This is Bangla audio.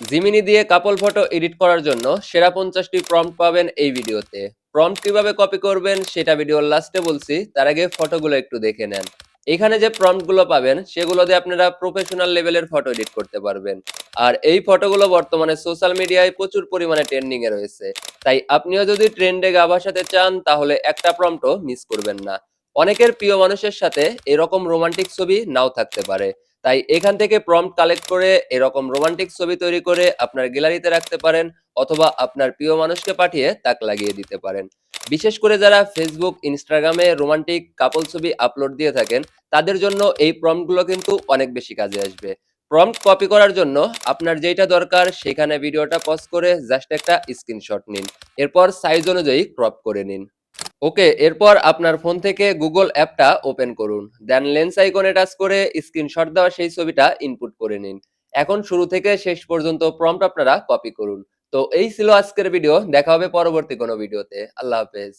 জিমিনি দিয়ে কাপল ফটো এডিট করার জন্য সেরা পঞ্চাশটি প্রম্পট পাবেন এই ভিডিওতে। প্রম্পট কীভাবে কপি করবেন সেটা ভিডিওর লাস্টে বলছি, তার আগে ফটোগুলো একটু দেখে নেন। এখানে যে প্রম্পটগুলো পাবেন, সেগুলো দিয়ে আপনারা প্রফেশনাল লেভেলের ফটো এডিট করতে পারবেন। আর এই ফটোগুলো বর্তমানে সোশ্যাল মিডিয়ায় প্রচুর পরিমাণে ট্রেন্ডিং এ রয়েছে। তাই আপনিও যদি ট্রেন্ডে গা ভাসাতে চান, তাহলে একটা প্রম্পটও মিস করবেন না। অনেকের প্রিয় মানুষের সাথে এরকম রোমান্টিক ছবি নাও থাকতে পারে। তাই এখান থেকে প্রম্পট কালেক্ট করে এরকম রোমান্টিক ছবি তৈরি করে আপনার গ্যালারিতে রাখতে পারেন অথবা আপনার প্রিয় মানুষকে পাঠিয়ে তাক লাগিয়ে দিতে পারেন। বিশেষ করে যারা ফেসবুক ইনস্টাগ্রামে রোমান্টিক কাপল ছবি আপলোড দিয়ে থাকেন, তাদের জন্য এই প্রম্পটগুলো কিন্তু অনেক বেশি কাজে আসবে। প্রম্পট কপি করার জন্য আপনার যেটা দরকার সেখানে ভিডিওটা পজ করে জাস্ট একটা স্ক্রিনশট নিন। এরপর সাইজ অনুযায়ী ক্রপ করে নিন। ওকে, এরপর আপনার ফোন থেকে গুগল অ্যাপটা ওপেন করুন। দেন লেন্স আইকনে টাচ করে স্ক্রিনশট দেওয়া সেই ছবিটা ইনপুট করে নিন। এখন শুরু থেকে শেষ পর্যন্ত প্রম্পট আপনারা কপি করুন। তো এই ছিল আজকের ভিডিও দেখা হবে পরবর্তী কোনো ভিডিওতে আল্লাহ হাফেজ।